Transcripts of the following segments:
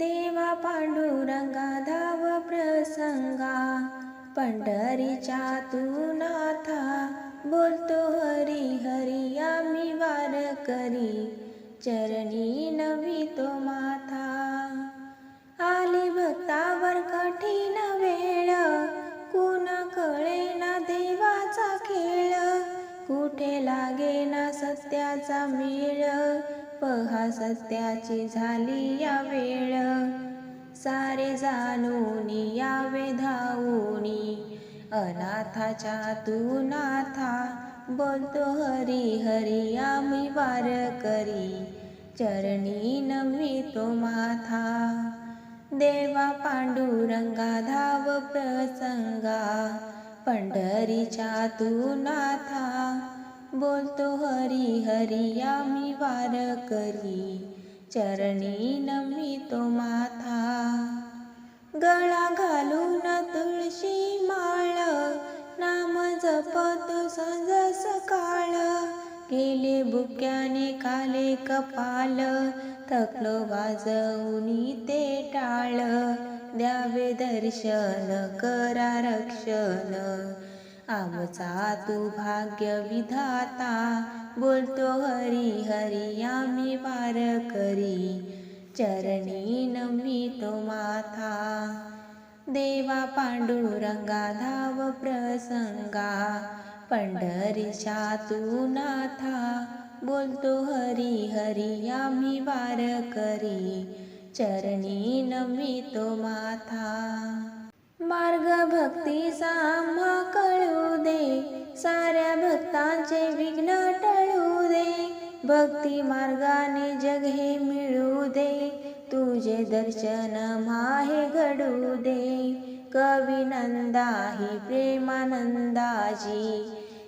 देवा पांडुरंगा धाव प्रसंगा पंढरीच्या तू नाथा बोलतो हरी हरी आम्ही वार करी चरणी नवी तो माथा. आली भक्तावर कठीण वेळ कुणा कळे ना देवाचा खेळ कुठे लागे ना सत्याचा मेळ पहा सत्याची झाली या वेळ. सारे जाणून यावे धावूनी. अनाथाच्या तू नाथा बोलतो हरी हरी आम्ही वार करी. चरणी नमितो माथा. देवा पांडुरंगा धाव प्रसंगा. पंढरीच्या तू नाथा बोलतो हरी हरी आम्ही वार करी. चरणी नमितो तो केले बुक्याने काले कपाल तकलो वाजवूनी ते टाळ. द्यावे दर्शन करा रक्षण. आमचा तू भाग्य विधाता बोलतो हरी हरी आम्ही पार करी. चरणी नमी तो माथा. देवा पांडुरंगा धाव प्रसंगा पंढरीच्या तू नाथा बोलतो हरी हरी आम्ही वार करी चरणी नमितो माथा. मार्ग भक्तीचा आम्हा कळू दे साऱ्या भक्तांचे विघ्न टळू दे भक्ती मार्गाने जग हे मिळू दे तुझे दर्शन माहे घडू दे. कविनंदा नंदाही प्रेमानंदाजी.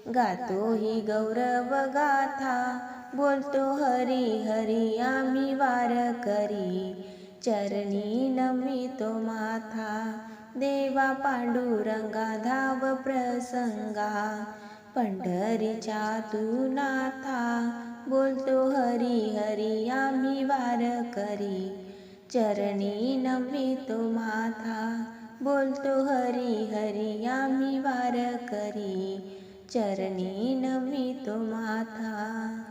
गातो ही गौरव गाथा बोलतो हरी हरी आम्ही वार करी. चरणी नमी तो माथा देवा पांडुरंगा धाव प्रसंगा. पंढरीच्या तू नाथा बोलतो हरी हरी आम्ही वार करी. चरणी नमी तो माथा बोलतो हरी हरी आम्ही वार करी. चरणी नमी तो माथा